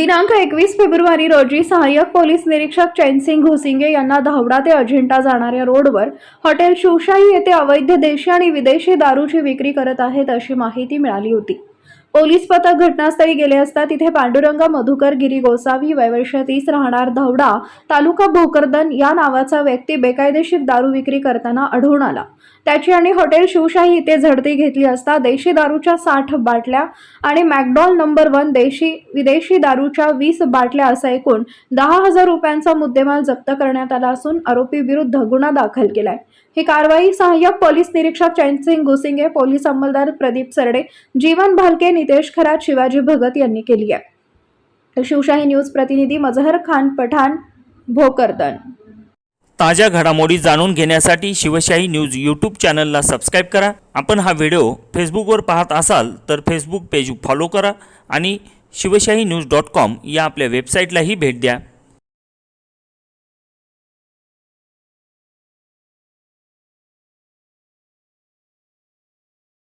दिनांक एकवीस फेब्रुवारी रोजी सहाय्यक पोलीस निरीक्षक चैनसिंग घुसिंगे यांना धावडा ते अजिंठा जाणाऱ्या रोडवर हॉटेल शिवशाही येथे अवैध देशी आणि विदेशी दारूची विक्री करत आहेत अशी माहिती मिळाली होती. पोलीस पथक घटनास्थळी गेले असता तिथे पांडुरंग मधुकर गिरी गोसावी वयवर्ष तीस राहणार धवडा तालुका भोकरदन या नावाचा व्यक्ती बेकायदेशीर दारू विक्री करताना आढळून आला. त्याची आणि हॉटेल शिवशाही इथे झडती घेतली असता देशी दारूच्या साठ बाटल्या आणि मॅकडॉल नंबर वन देशी विदेशी दारूच्या वीस बाटल्या असा एकूण दहा हजार रुपयांचा मुद्देमाल जप्त करण्यात आला असून आरोपी विरुद्ध गुन्हा दाखल केलाय. ही कारवाई सहाय्यक पोलीस निरीक्षक चैनसिंग गुसिंगे पोलीस अंमलदार प्रदीप सरडे जीवन भालके नितेश खरात शिवाजी भगत यांनी केली आहे. शिवशाही न्यूज प्रतिनिधी मजहर खान पठाण भोकरदन. ताज्या घडामोडी जाणून घेण्यासाठी शिवशाही न्यूज यूट्यूब चॅनलला सबस्क्राईब करा. आपण हा व्हिडिओ फेसबुकवर पाहत असाल तर फेसबुक पेज फॉलो करा आणि शिवशाही न्यूज डॉट कॉम या आपल्या वेबसाईटलाही भेट द्या.